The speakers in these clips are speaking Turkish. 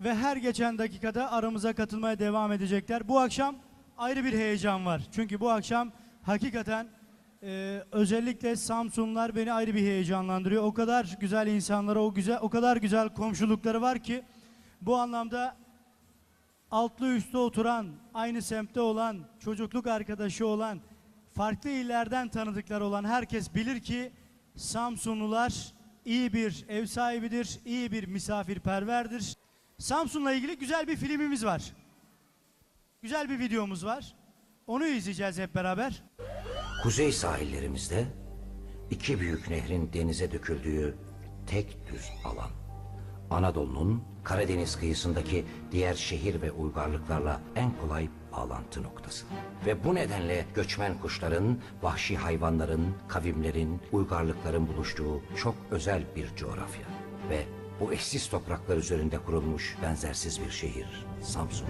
ve her geçen dakikada aramıza katılmaya devam edecekler. Bu akşam ayrı bir heyecan var. Çünkü bu akşam hakikaten e, özellikle Samsunlar beni ayrı bir heyecanlandırıyor. O kadar güzel insanlara, o güzel, o kadar güzel komşulukları var ki bu anlamda altlı üstte oturan, aynı semtte olan, çocukluk arkadaşı olan, farklı illerden tanıdıkları olan herkes bilir ki Samsunlular iyi bir ev sahibidir, iyi bir misafirperverdir. Samsun'la ilgili güzel bir filmimiz var. Güzel bir videomuz var. Onu izleyeceğiz hep beraber. Kuzey sahillerimizde iki büyük nehrin denize döküldüğü tek düz alan. Anadolu'nun Karadeniz kıyısındaki diğer şehir ve uygarlıklarla en kolay bağlantı noktası. Ve bu nedenle göçmen kuşların, vahşi hayvanların, kavimlerin, uygarlıkların buluştuğu çok özel bir coğrafya. Ve bu eşsiz topraklar üzerinde kurulmuş benzersiz bir şehir Samsun.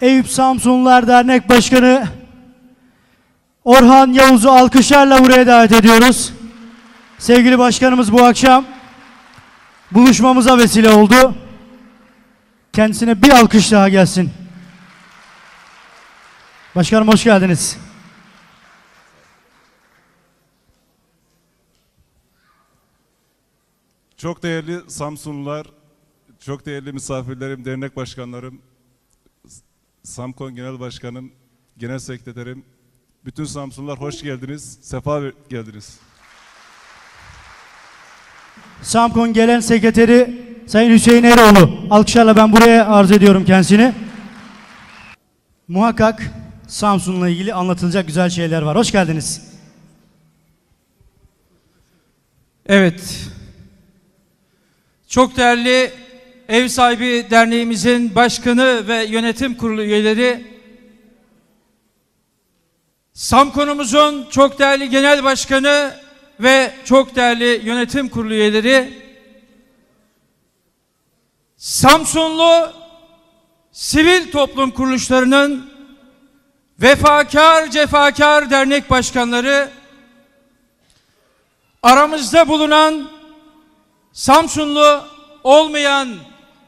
Eyüp Samsunlular Dernek Başkanı Orhan Yavuz'u alkışlarla buraya davet ediyoruz. Sevgili başkanımız bu akşam buluşmamıza vesile oldu. Kendisine bir alkış daha gelsin. Başkanım hoş geldiniz. Çok değerli Samsunlular, çok değerli misafirlerim, dernek başkanlarım, Samkon Genel Başkanım, Genel Sekreterim, bütün Samsunlular hoş geldiniz, sefa geldiniz. Samkon Gelen Sekreteri Sayın Hüseyin Eroğlu. Alkışlarla ben buraya arz ediyorum kendisini. Muhakkak Samsun'la ilgili anlatılacak güzel şeyler var. Hoş geldiniz. Evet. Çok değerli Ev Sahibi Derneğimizin başkanı ve yönetim kurulu üyeleri, Samkonumuzun çok değerli genel başkanı ve çok değerli yönetim kurulu üyeleri, Samsunlu sivil toplum kuruluşlarının vefakar cefakar dernek başkanları, aramızda bulunan Samsunlu olmayan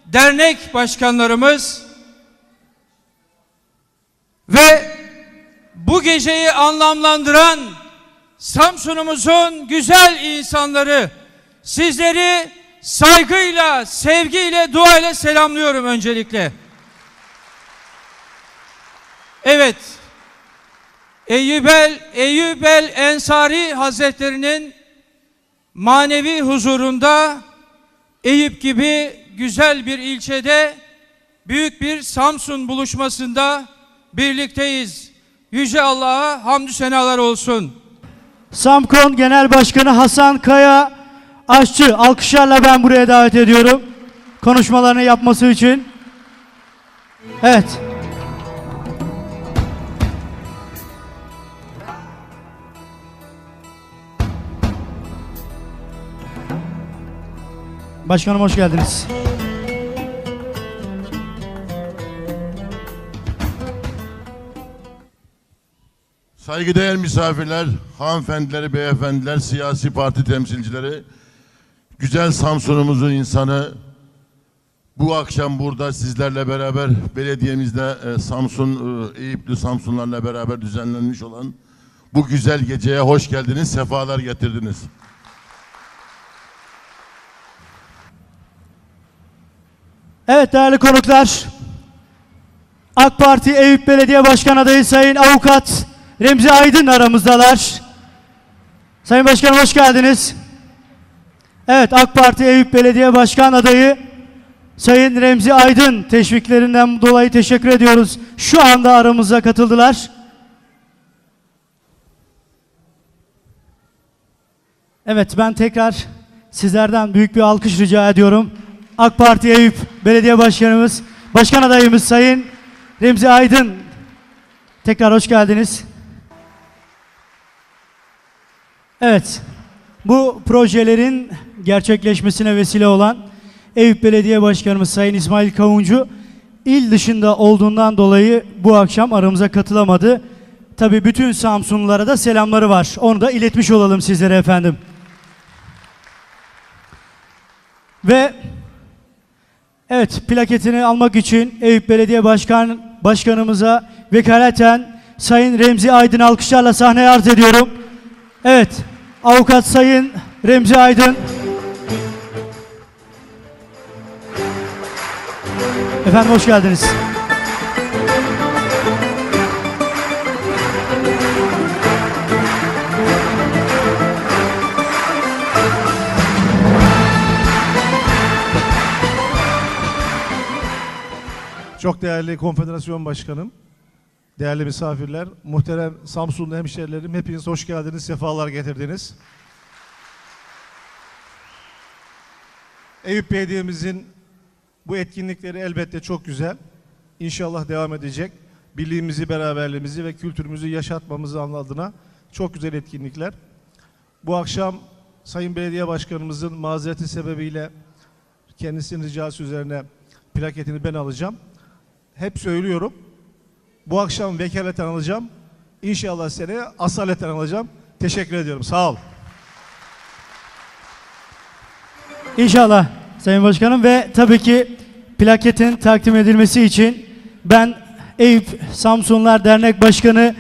dernek başkanlarımız ve bu geceyi anlamlandıran Samsun'umuzun güzel insanları sizleri saygıyla, sevgiyle, duayla selamlıyorum öncelikle. Evet. Eyyübel, Eyyübel Ensari Hazretlerinin manevi huzurunda Eyüp gibi güzel bir ilçede büyük bir Samsun buluşmasında birlikteyiz. Yüce Allah'a hamdü senalar olsun. Samkon Genel Başkanı Hasan Kaya Aşçı alkışlarla ben buraya davet ediyorum. Konuşmalarını yapması için. Evet. Başkanım hoş geldiniz. Saygıdeğer misafirler, hanımefendiler, beyefendiler, siyasi parti temsilcileri, güzel Samsun'umuzun insanı, bu akşam burada sizlerle beraber belediyemizde e, Samsun, e, Eyüplü Samsunlarla beraber düzenlenmiş olan bu güzel geceye hoş geldiniz, sefalar getirdiniz. Evet değerli konuklar. AK Parti Eyüp Belediye Başkan adayı Sayın Avukat Remzi Aydın aramızdalar. Sayın Başkanım hoş geldiniz. Evet AK Parti Eyüp Belediye Başkan adayı Sayın Remzi Aydın teşviklerinden dolayı teşekkür ediyoruz. Şu anda aramıza katıldılar. Evet ben tekrar sizlerden büyük bir alkış rica ediyorum. AK Parti Eyüp Belediye Başkanımız, Başkan adayımız Sayın Remzi Aydın. Tekrar hoş geldiniz. Evet, bu projelerin gerçekleşmesine vesile olan Eyüp Belediye Başkanımız Sayın İsmail Kavuncu il dışında olduğundan dolayı bu akşam aramıza katılamadı. Tabii bütün Samsunlulara da selamları var. Onu da iletmiş olalım sizlere efendim. Ve evet plaketini almak için Eyüp Belediye Başkan Başkanımıza vekaleten Sayın Remzi Aydın alkışlarla sahneye arz ediyorum. Evet, avukat Sayın Remzi Aydın. Efendim hoş geldiniz. Çok değerli konfederasyon başkanım, değerli misafirler, muhterem Samsunlu hemşehrilerim hepiniz hoş geldiniz, sefalar getirdiniz. Eyüp Belediye'mizin bu etkinlikleri elbette çok güzel. İnşallah devam edecek. Birliğimizi, beraberliğimizi ve kültürümüzü yaşatmamız adına çok güzel etkinlikler. Bu akşam Sayın Belediye Başkanımızın mazereti sebebiyle kendisinin ricası üzerine plaketini ben alacağım hep söylüyorum. Bu akşam vekaleten alacağım. İnşallah seneye asaleten alacağım. Teşekkür ediyorum. Sağ ol. İnşallah Sayın Başkanım ve tabii ki plaketin takdim edilmesi için ben Eyüp Samsunlar Dernek Başkanı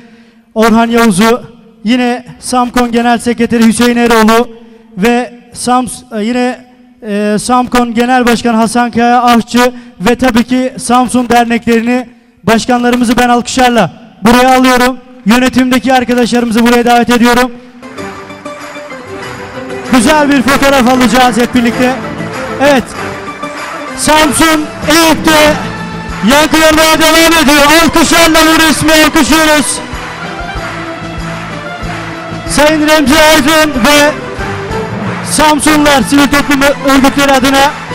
Orhan Yavuz'u yine Samkon Genel Sekreteri Hüseyin Eroğlu ve Sams yine e, Samkon Genel Başkan Hasan Kaya Ahçı ve tabii ki Samsun derneklerini başkanlarımızı ben alkışlarla buraya alıyorum. Yönetimdeki arkadaşlarımızı buraya davet ediyorum. Güzel bir fotoğraf alacağız hep birlikte. Evet. Samsun Eyüp'te yankılanmaya devam ediyor. Alkışlarla bu resmi alkışlıyoruz. Sayın Remzi Aydın ve Samsunlar sivil toplum örgütleri adına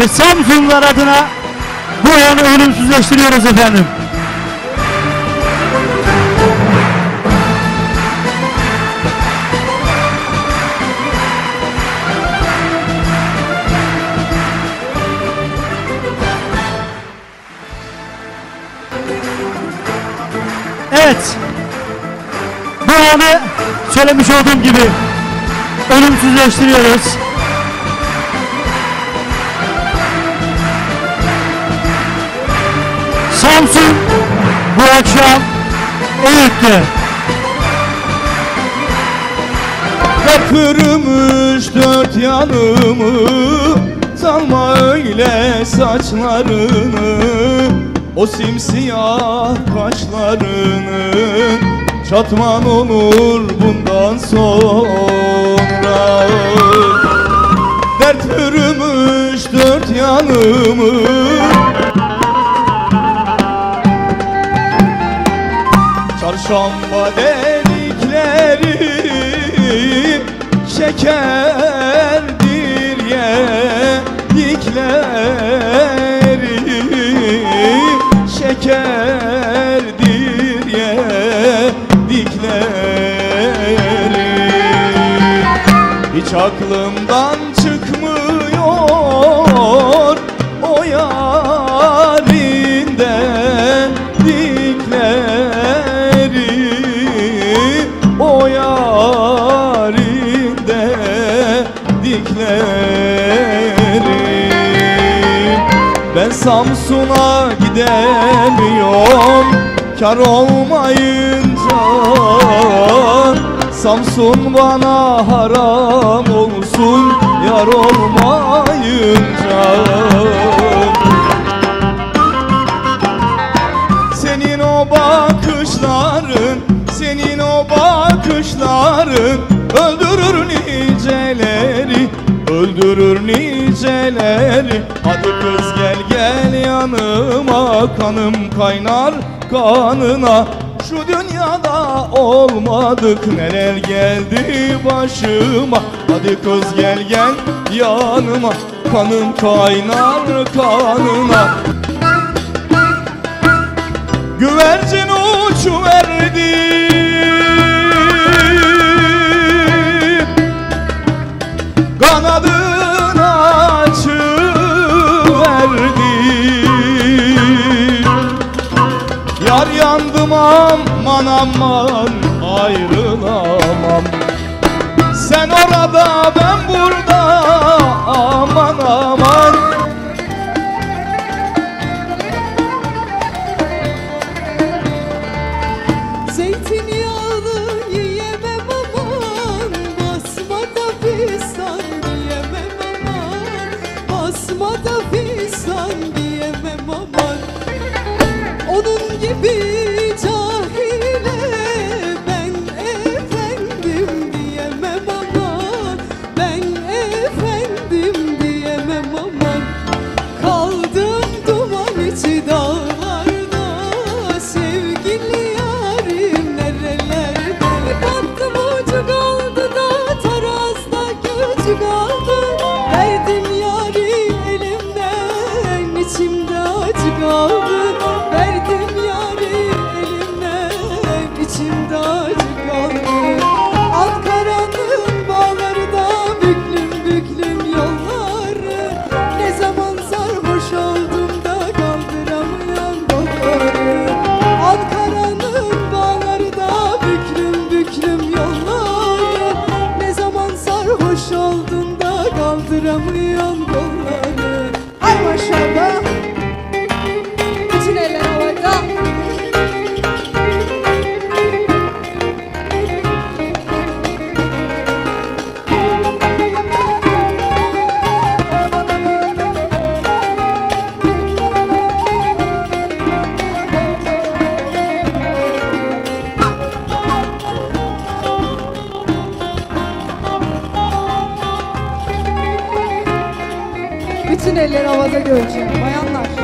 ve Samsunlar adına bu anı ölümsüzleştiriyoruz efendim. Evet. Bu anı söylemiş olduğum gibi ölümsüzleştiriyoruz. Samsun bu akşam Eyüp'te. Köpürmüş dört yanımı Salma öyle saçlarını. O simsiyah kaşlarını Çatman olur bundan sonra. Dert bürümüş dört yanımı Çarşamba delikleri şekerdir yedikleri şekerdir yedikleri. Hiç aklımdan ben Samsun'a gidemiyorum. Kar olmayınca Samsun bana haram olsun. Yar olmayınca Senin o bakışların Senin o bakışların Öldürür niceleri Öldürür niceleri. Hadi kız gel yanıma Kanım kaynar kanına. Şu dünyada olmadık neler geldi başıma. Hadi kız gel gel yanıma Kanım kaynar kanına. Güvercin uçuverdi aman aman ayrılamam. Sen orada ben burada. Aman Bütün eller havada göreceğim. Bayanlar.